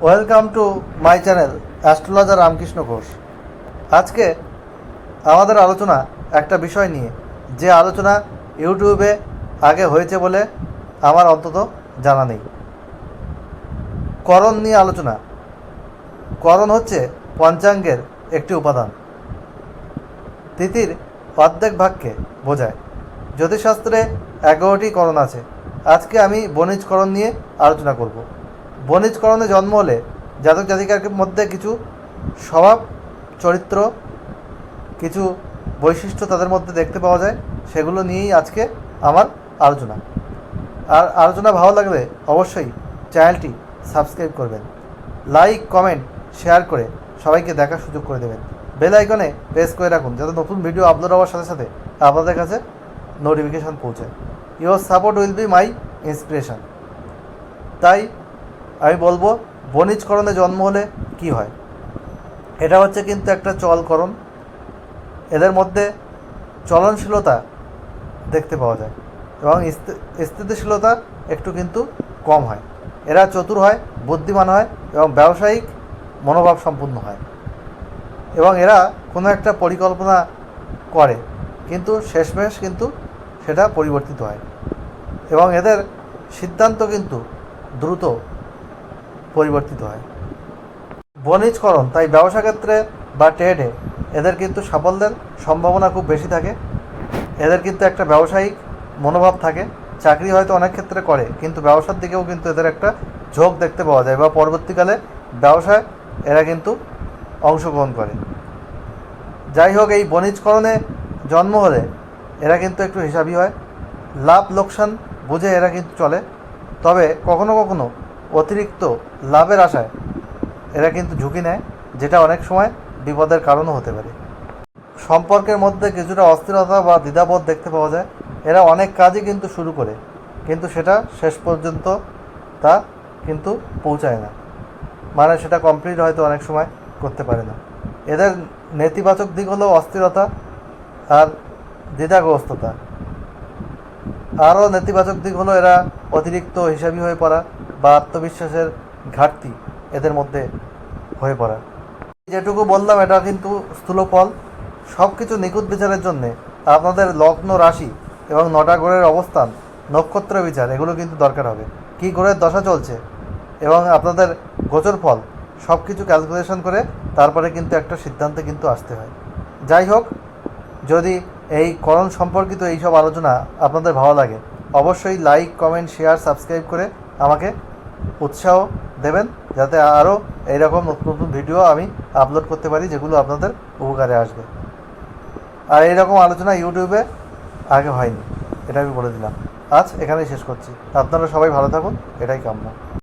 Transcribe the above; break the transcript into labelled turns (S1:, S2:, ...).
S1: Welcome to my channel astrologer Ramkrishna Ghosh. আজকে আমাদের আলোচনা একটা বিষয় নিয়ে, যে আলোচনা ইউটিউবে আগে হয়েছে বলে আমার অন্তত জানা নেই। করণ নিয়ে আলোচনা। করণ হচ্ছে পঞ্চাঙ্গের একটি উপাদান। তিথির অর্ধেক ভাগকে বোঝায়। জ্যোতিষশাস্ত্রে এগারোটি করণ আছে। আজকে আমি বণিজকরণ নিয়ে আলোচনা করব। বণিজকরণে জন্ম হলে জাতক জাতিকার মধ্যে কিছু স্বভাব, চরিত্র, কিছু বৈশিষ্ট্য তাদের মধ্যে দেখতে পাওয়া যায়, সেগুলো নিয়েই আজকে আমার আলোচনা। আর আলোচনা ভালো লাগলে অবশ্যই চ্যানেলটি সাবস্ক্রাইব করবেন। লাইক, কমেন্ট, শেয়ার করে সবাইকে দেখার সুযোগ করে দেবেন। বেল আইকনে প্রেস করে রাখুন যাতে নতুন ভিডিও আপলোড হওয়ার সাথে সাথে আপনাদের কাছে নোটিফিকেশান পৌঁছায় your support will be my inspiration. তাই আমি বলব, বণিজকরণে জন্ম হলে কি হয়? এটা হচ্ছে কিন্তু একটা চলকরণ। এদের মধ্যে চলনশীলতা দেখতে পাওয়া যায় এবং স্থিতিশীলতা একটু কিন্তু কম হয়। এরা চতুর হয়, বুদ্ধিমান হয় এবং ব্যবসায়িক মনোভাব সম্পূর্ণ হয়। এবং এরা কোনো একটা পরিকল্পনা করে, কিন্তু শেষমেশ কিন্তু সেটা পরিবর্তিত হয়। এবং এদের সিদ্ধান্ত কিন্তু দ্রুত পরিবর্তিত হয়। বণিজকরণ, তাই ব্যবসা ক্ষেত্রে বা ট্রেডে এদের কিন্তু সাফল্যের সম্ভাবনা খুব বেশি থাকে। এদের কিন্তু একটা ব্যবসায়িক মনোভাব থাকে। চাকরি হয়তো অনেক ক্ষেত্রে করে, কিন্তু ব্যবসার দিকেও কিন্তু এদের একটা ঝোঁক দেখতে পাওয়া যায় বা পরবর্তীকালে ব্যবসায় এরা কিন্তু অংশগ্রহণ করে। যাই হোক, এই বণিজকরণে জন্ম হলে এরা কিন্তু একটু হিসাবই হয়। লাভ লোকসান বুঝে এরা কিন্তু চলে। তবে কখনো কখনো অতিরিক্ত লাভের আশায় এরা কিন্তু ঝুঁকি নেয়, যেটা অনেক সময় বিপদের কারণও হতে পারে। সম্পর্কের মধ্যে কিছুটা অস্থিরতা বা দ্বিধাবোধ দেখতে পাওয়া যায়। এরা অনেক কাজই কিন্তু শুরু করে, কিন্তু সেটা শেষ পর্যন্ত তা কিন্তু পৌঁছায় না। মানে সেটা কমপ্লিট হয়তো অনেক সময় করতে পারে না। এদের নেতিবাচক দিক হলো অস্থিরতা আর দ্বিধাগ্রস্ততা। আরও নেতিবাচক দিক হলো এরা অতিরিক্ত হিসাবি হয়ে পড়া। বা আত্মবিশ্বাসের ঘাটতি এদের মধ্যে হয়ে পড়া। যেটুকু বললাম, এটা কিন্তু স্থূল ফল সব কিছু নিখুঁত বিচারের জন্যে আপনাদের লগ্ন রাশি এবং নটা গ্রহের অবস্থান, নক্ষত্র বিচার, এগুলো কিন্তু দরকার হবে। কী গ্রহের দশা চলছে এবং আপনাদের গোচর ফল সব কিছু ক্যালকুলেশন করে তারপরে কিন্তু একটা সিদ্ধান্তে কিন্তু আসতে হয়। যাই হোক, যদি এই করণ সম্পর্কিত এইসব আলোচনা আপনাদের ভালো লাগে, অবশ্যই লাইক কমেন্ট শেয়ার সাবস্ক্রাইব করে আমাকে উৎসাহ দেবেন যাতে আরও এইরকম নতুন নতুন ভিডিও আমি আপলোড করতে পারি, যেগুলো আপনাদের উপকারে আসবে। আর এইরকম আলোচনা ইউটিউবে আগে হয়নি, এটা আমি বলে দিলাম। আজ এখানেই শেষ করছি। আপনারা সবাই ভালো থাকুন, এটাই কাম্য।